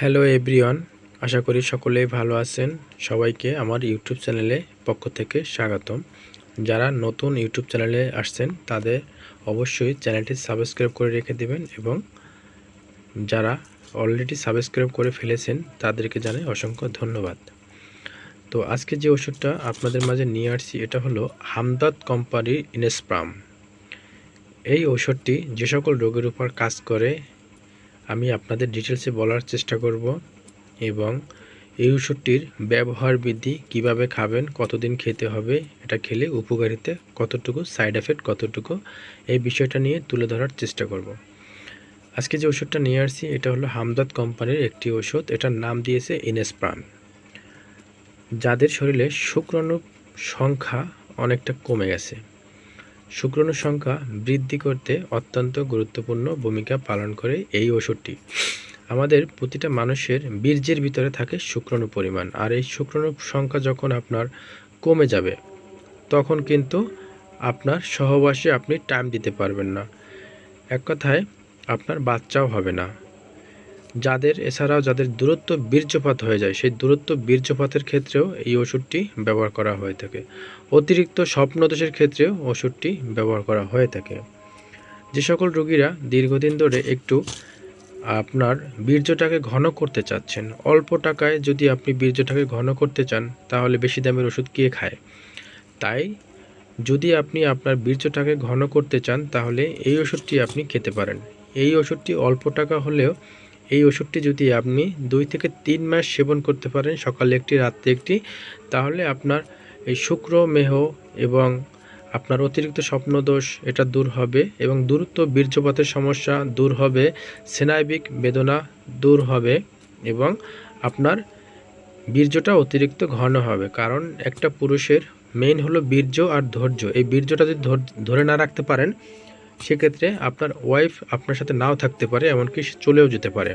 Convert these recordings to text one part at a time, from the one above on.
Hello everyone আশা করি সকলেই ভালো আছেন। সবাইকে আমার ইউটিউব চ্যানেলে পক্ষ থেকে স্বাগতম। যারা নতুন ইউটিউব চ্যানেলে আসছেন, তাদের অবশ্যই চ্যানেলটি সাবস্ক্রাইব করে রেখে দেবেন এবং যারা অলরেডি সাবস্ক্রাইব করে ফেলেছেন, তাদেরকে জানাই অসংখ্য ধন্যবাদ। তো আজকে যে ওষুধটা আপনাদের মাঝে নিয়ে আসছি, এটা হলো হামদাদ কোম্পানির ইনেসপ্রাম এই ঔষধটি যে সকল রোগের উপর কাজ করে আমি আপনাদের ডিটেলসে বলার চেষ্টা করব এবং এই ওষুধটির ব্যবহার বিধি কীভাবে খাবেন, কতদিন খেতে হবে, এটা খেলে উপকারিতা কতটুকু সাইড এফেক্ট কতটুকু, এই বিষয়টা নিয়ে তুলে ধরার চেষ্টা করব। আজকে যে ওষুধটা নিয়ে আসছি, এটা হলো হামদাদ কোম্পানির একটি ওষুধ, এটার নাম দিয়েছে ইনেসপ্রান যাদের শরীরে শুক্রাণু সংখ্যা অনেকটা কমে গেছে। শুক্রাণুর সংখ্যা বৃদ্ধি করতে অত্যন্ত গুরুত্বপূর্ণ ভূমিকা পালন করে এই ওষুধটি আমাদের প্রতিটা মানুষের বীর্যের ভিতরে থাকে শুক্রাণু পরিমাণ। আর এই শুক্রাণুর সংখ্যা যখন আপনার কমে যাবে, তখন কিন্তু আপনার সহবাসে আপনি টাইম দিতে পারবেন না। এক কথায়, আপনার বাচ্চাও হবে না। যাদের, এছাড়াও যাদের দূরত্ব বীর্যপাত হয়ে যায়, সেই দূরত্ব বীর্যপাতের ক্ষেত্রেও এই ওষুধটি ব্যবহার করা হয়ে থাকে। অতিরিক্ত স্বপ্নদোষের ক্ষেত্রেও ওষুধটি ব্যবহার করা হয়ে থাকে। যে সকল রোগীরা দীর্ঘদিন ধরে একটু আপনার বীর্যটাকে ঘন করতে চাচ্ছেন, অল্প টাকায় যদি আপনি বীর্যটাকে ঘন করতে চান, তাহলে বেশি দামের ওষুধ কে খায়? তাই যদি আপনি আপনার বীর্যটাকে ঘন করতে চান, তাহলে এই ওষুধটি আপনি খেতে পারেন। এই ওষুধটি অল্প টাকা হলেও এই ওষুধটি যদি আপনি দুই থেকে তিন মাস সেবন করতে পারেন, সকালে একটি, রাত্রে একটি, তাহলে আপনার এই শুক্র, মেহ এবং আপনার অতিরিক্ত স্বপ্নদোষ এটা দূর হবে এবং দূরত্ব বীর্যপাতের সমস্যা দূর হবে, সেনাইবিক বেদনা দূর হবে এবং আপনার বীর্যটা অতিরিক্ত ঘন হবে। কারণ একটা পুরুষের মেইন হলো বীর্য আর ধৈর্য। এই বীর্যটা যদি ধরে না রাখতে পারেন সেক্ষেত্রে আপনার ওয়াইফ আপনার সাথে নাও থাকতে পারে, এমনকি চলেও যেতে পারে।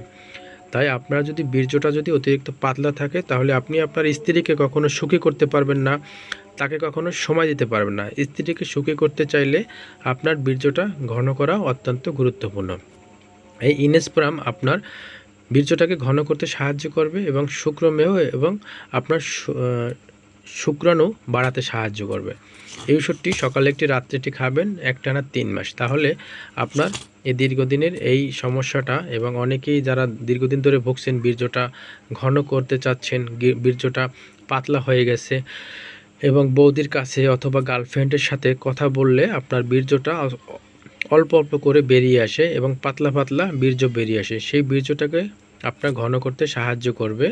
তাই আপনার যদি বীর্যটা যদি অতিরিক্ত পাতলা থাকে, তাহলে আপনি আপনার স্ত্রীকে কখনো সুখী করতে পারবেন না, তাকে কখনো সময় দিতে পারবেন না। স্ত্রীকে সুখী করতে চাইলে আপনার বীর্যটা ঘন করা অত্যন্ত গুরুত্বপূর্ণ। এই ইনেসপ্রাম আপনার বীর্যটাকে ঘন করতে সাহায্য করবে এবং শুক্রমেহ এবং আপনার শুক্রাণু বাড়াতে সাহায্য করবে। এই ওষুধটি সকালে একটি রাত্রে একটি খাবেন, একটানা তিন মাস। তাহলে আপনার এই দীর্ঘদিনের এই সমস্যাটা এবং অনেকেই যারা দীর্ঘদিন ধরে ভুগছেন, বীর্যটা ঘন করতে চাচ্ছেন বীর্যটা পাতলা হয়ে গেছে এবং বৌদির কাছে অথবা গার্লফ্রেন্ডের সাথে কথা বললে আপনার বীর্যটা অল্প অল্প করে বেরিয়ে আসে এবং পাতলা পাতলা বীর্য বেরিয়ে আসে। সেই বীর্যটাকে আপনার ঘন করতে সাহায্য করবে।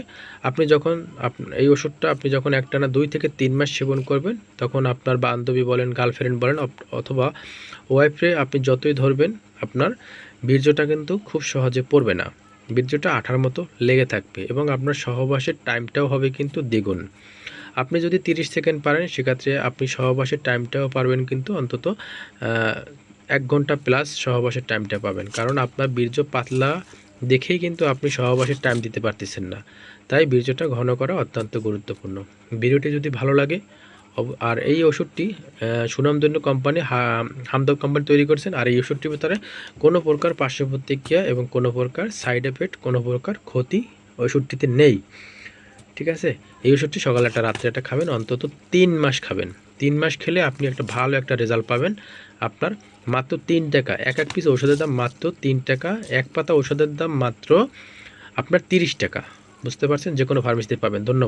আপনি যখন এই ওষুধটা আপনি যখন একটানা দুই থেকে তিন মাস সেবন করবেন, তখন আপনার বান্ধবী বলেন গার্লফ্রেন্ড বলেন অথবা ওয়াইফে আপনি যতই ধরবেন, আপনার বীর্যটা কিন্তু খুব সহজে পড়বে না। বীর্যটা আঠার মতো লেগে থাকবে এবং আপনার সহবাসের টাইমটাও হবে কিন্তু দ্বিগুণ। আপনি যদি তিরিশ সেকেন্ড পারেন, সেক্ষেত্রে আপনি সহবাসের টাইমটাও পারবেন কিন্তু অন্তত এক ঘণ্টা প্লাস সহবাসের টাইমটা পাবেন। কারণ আপনার বীর্য পাতলা দেখেই কিন্তু আপনি সহবাসের টাইম দিতে পারতেছেন না। তাই বীর্যটা ঘন করা অত্যন্ত গুরুত্বপূর্ণ। ভিডিওটি যদি ভালো লাগে আর এই ওষুধটি সুনামধন্য কোম্পানি হামদক কোম্পানি তৈরি করেছেন, আর এই ওষুধটির ভিতরে কোনো প্রকার পার্শ্ব প্রতিক্রিয়া এবং কোনো প্রকার সাইড এফেক্ট কোনো প্রকার ক্ষতি ওষুধটিতে নেই। ঠিক আছে? এই ওষুধটি সকালে একটা, রাত্রে একটা খাবেন, অন্তত তিন মাস খাবেন। তিন মাস খেলে আপনি একটা ভালো একটা রেজাল্ট পাবেন। আপনার মাত্র তিন টাকা, এক এক পিস ওষুধের দাম মাত্র তিন টাকা, এক পাতা ওষুধের দাম মাত্র আপনার তিরিশ টাকা। বুঝতে পারছেন? যে কোনো ফার্মেসিতে পাবেন। ধন্যবাদ।